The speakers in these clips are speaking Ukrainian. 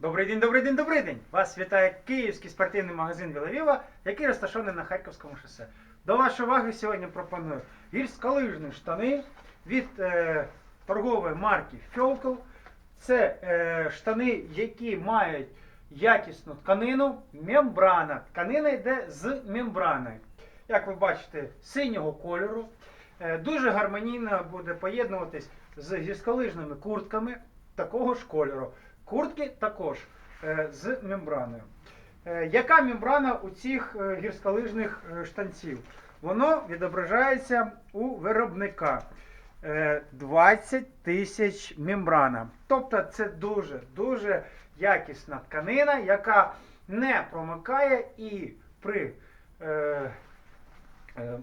Добрий день, добрий день, добрий день! Вас вітає київський спортивний магазин Вілавіва, який розташований на Харківському шосе. До вашої уваги сьогодні пропоную гірськолижні штани від е, торгової марки Фьолкл. Це е, штани, які мають якісну тканину, мембрана. Тканина йде з мембраною. Як ви бачите, синього кольору. Е, Дуже гармонійно буде поєднуватись з гірськолижними куртками такого ж кольору. Куртки також е, з мембраною. Е, Яка мембрана у цих е, гірськолижних штанців? Воно відображається у виробника. Е, 20 тисяч мембрана. Тобто це дуже дуже якісна тканина, яка не промикає і при е, е,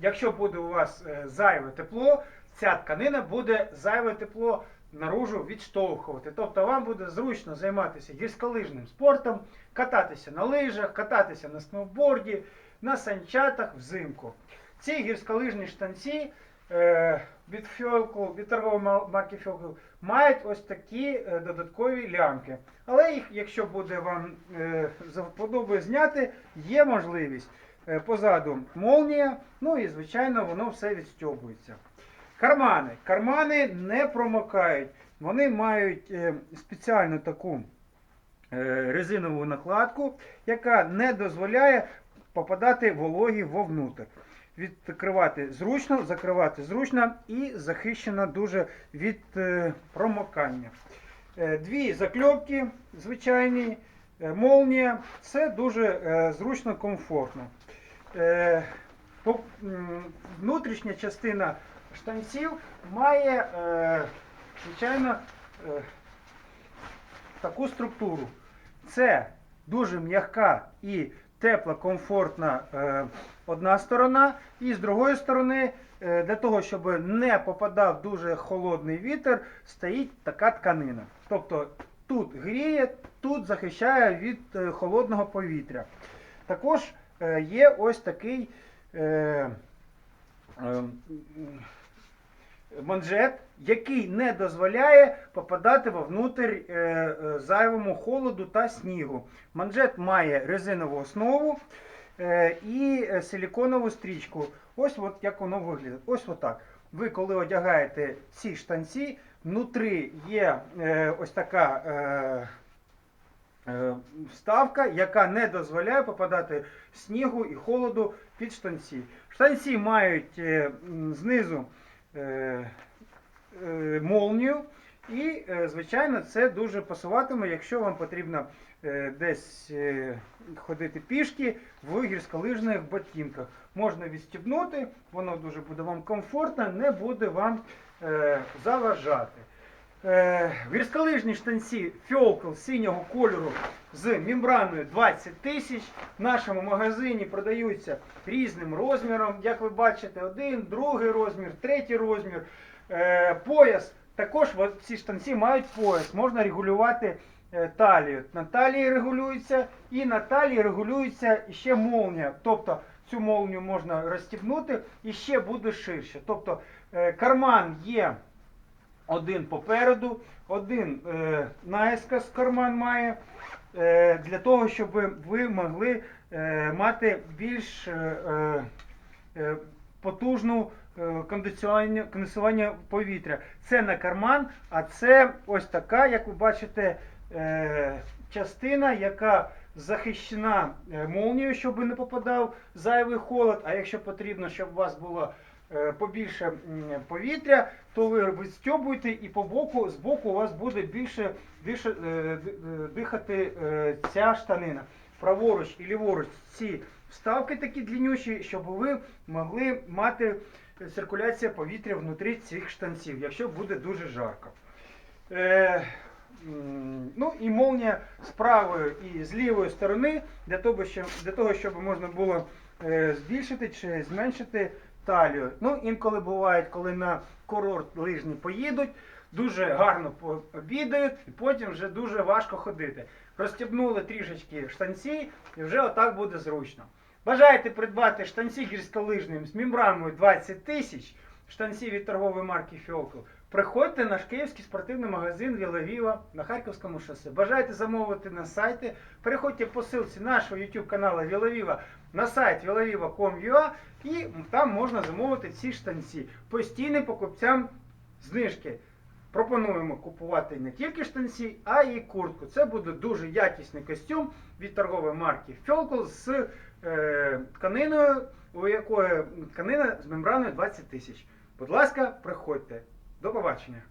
якщо буде у вас зайве тепло, ця тканина буде зайве тепло наружу відштовхувати. Тобто вам буде зручно займатися гірськолижним спортом, кататися на лижах, кататися на сноуборді, на санчатах взимку. Ці гірськолижні штанці е, від Фьолку, від торгової марки Фьолку мають ось такі е, додаткові лямки. Але їх, якщо буде вам е, заподобає зняти, є можливість. Позаду молнія, ну і звичайно воно все відстьобується. Кармани. Кармани не промокають. Вони мають е, спеціальну таку е, резинову накладку, яка не дозволяє попадати вологі вовнутрь. Відкривати зручно, закривати зручно і захищена дуже від е, промокання. Дві закльопки звичайні, молнія. Це дуже зручно, комфортно. Внутрішня частина штанців має, е, звичайно, е, таку структуру. Це дуже м'яка і тепла, комфортна е, одна сторона, і з другої сторони, для того, щоб не попадав дуже холодний вітер, стоїть така тканина. Тобто тут гріє, тут захищає від холодного повітря. Також є ось такий манжет, який не дозволяє попадати вовнутрь е, е, зайвому холоду та снігу. Манжет має резинову основу е, і силіконову стрічку. Ось от як воно виглядає. Ось отак. Ви коли одягаєте ці штанці, внутрі є ось така. Вставка, яка не дозволяє попадати снігу і холоду під штанці. Штанці мають знизу молнію, і, е, звичайно, це дуже пасуватиме, якщо вам потрібно е, десь е, ходити пішки в гірськолижних ботинках. Можна відстібнути, воно дуже буде вам комфортно, не буде вам е, заважати. Е, гірськолижні штанці Фьолкл синього кольору з мембраною 20 тисяч. В нашому магазині продаються різним розміром. Як ви бачите, один, другий розмір, третій розмір. Е, пояс. Також ці штанці мають пояс. Можна регулювати е, талію. На талії регулюється і на талії регулюється ще молнія. Тобто цю молнію можна розстібнути і ще буде ширше. Тобто е, карман є один попереду, один е, наискос карман має, для того, щоб ви могли е, мати більш е, е, е, потужну е, кондиціонування, повітря. Це не карман, а це ось така, як ви бачите, е, частина, яка захищена е, молнією, щоб не попадав зайвий холод. А якщо потрібно, щоб у вас було е, побільше повітря, то ви відстьобуєте і по боку, з боку у вас буде більше, більше е, е, дихати е, ця штанина. Праворуч і ліворуч ці вставки такі длиннющі, щоб ви могли мати циркуляція повітря внутрі цих штанців, якщо буде дуже жарко. Е, ну і молнія з правої і з лівої сторони, для того, щоб, для того, щоб можна було е, збільшити чи зменшити талію. Ну, інколи буває, коли на курорт лижні поїдуть, дуже гарно пообідають, і потім вже дуже важко ходити. Розстібнули трішечки штанці, і вже отак буде зручно. Бажаєте придбати штанці гірськолижним з мембраною 20 тисяч, штанці від торгової марки Фьолкл, Приходьте наш київський спортивний магазин Віла на Харківському шосе. Бажаєте замовити на сайті, переходьте по ссылці нашого YouTube каналу Віла на сайт vilaviva.com.ua і там можна замовити ці штанці. Постійним покупцям знижки. Пропонуємо купувати не тільки штанці, а й куртку. Це буде дуже якісний костюм від торгової марки Фьолкл з е, тканиною, у якої тканина з мембраною 20 тисяч. Будь ласка, приходьте. До побачення.